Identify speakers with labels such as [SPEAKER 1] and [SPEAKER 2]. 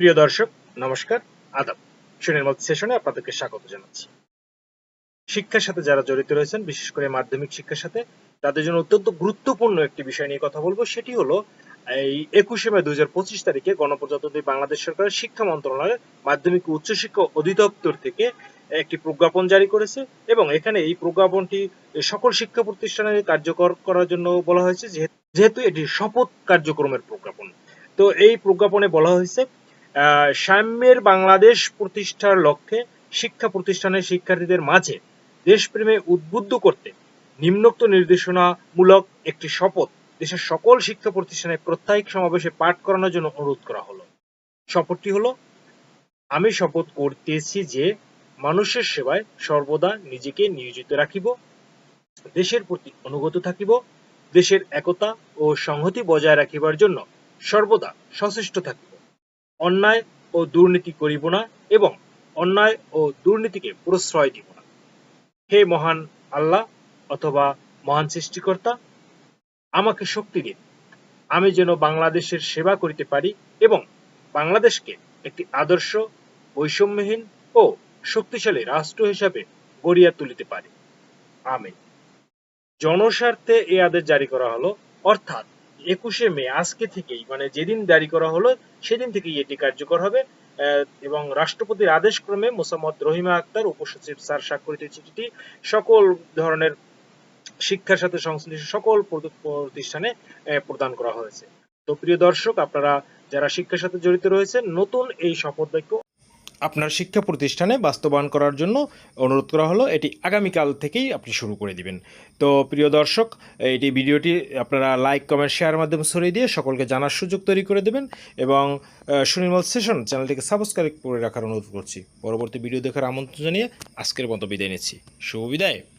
[SPEAKER 1] প্রিয় দর্শক, নমস্কার, আদাব। সুনির্মল সেশনে আপনাদেরকে স্বাগত জানাচ্ছি। শিক্ষার সাথে যারা জড়িত রয়েছেন, বিশেষ করে মাধ্যমিক শিক্ষার সাথে, তাদের জন্য অত্যন্ত গুরুত্বপূর্ণ একটি বিষয় নিয়ে কথা বলব। সেটি হলো, এই একুশে মে দুই তারিখে গণপ্রজাতন্ত্রী বাংলাদেশ সরকারের শিক্ষা মন্ত্রণালয়ের মাধ্যমিক ও উচ্চশিক্ষা অধিদপ্তর থেকে একটি প্রজ্ঞাপন জারি করেছে এবং এখানে এই প্রজ্ঞাপনটি সকল শিক্ষা প্রতিষ্ঠানে কার্যকর করার জন্য বলা হয়েছে, যেহেতু এটি শপথ কার্যক্রমের প্রজ্ঞাপন। তো এই প্রজ্ঞাপনে বলা হয়েছে সাম্যের বাংলাদেশ প্রতিষ্ঠার লক্ষ্যে শিক্ষা প্রতিষ্ঠানের শিক্ষার্থীদের মাঝে দেশপ্রেমে উদ্বুদ্ধ করতে নিম্নোক্ত নির্দেশনামূলক একটি শপথ দেশের সকল শিক্ষা প্রতিষ্ঠানে প্রত্যায়িক সমাবেশে পাঠ করানোর জন্য অনুরোধ করা হলো। শপথটি হলো, আমি শপথ করতেছি যে মানুষের সেবায় সর্বদা নিজেকে নিয়োজিত রাখিব, দেশের প্রতি অনুগত থাকিব, দেশের একতা ও সংহতি বজায় রাখিবার জন্য সর্বদা সচেষ্ট থাকিব। অন্যায় ও দুর্নীতি করিব না এবং অন্যায় ও দুর্নীতিকে প্রশ্রয় দিব না। হে মহান আল্লাহ অথবা মহান সৃষ্টিকর্তা, আমাকে শক্তি দিন। আমি যেন বাংলাদেশের সেবা করিতে পারি এবং বাংলাদেশকে একটি আদর্শ, বৈষম্যহীন ও শক্তিশালী রাষ্ট্র হিসাবে গড়িয়া তুলিতে পারি। আমিন। জনস্বার্থে এ আদেশ জারি করা হলো, অর্থাৎ একুশে মে, আজকে থেকেই মানে যেদিন জারি করা হলো, সেদিন থেকেই এটি কার্যকর হবে। এবং রাষ্ট্রপতির আদেশ ক্রমে মোসাম্মদ রহিমা আক্তার, উপসচিব স্যার স্বাক্ষরিত চিঠিটি সকল ধরনের শিক্ষার সাথে সংশ্লিষ্ট সকল প্রতিষ্ঠানে প্রদান করা হয়েছে। তো প্রিয় দর্শক, আপনারা যারা শিক্ষার সাথে জড়িত রয়েছেন, নতুন এই শপথ বাক্য আপনার শিক্ষা প্রতিষ্ঠানে বাস্তবায়ন করার জন্য অনুরোধ করা হলো, এটি আগামীকাল থেকেই আপনি শুরু করে দিবেন। তো প্রিয় দর্শক, এটি ভিডিওটি আপনারা লাইক, কমেন্ট শেয়ার মাধ্যমে ছড়িয়ে দিয়ে সকলকে জানার সুযোগ তৈরি করে দেবেন এবং সুনির্মল সেশন চ্যানেলটিকে সাবস্ক্রাইব করে রাখার অনুরোধ করছি। পরবর্তী ভিডিও দেখার আমন্ত্রণ জানিয়ে আজকের মতো বিদায় নিচ্ছি। শুভ বিদায়।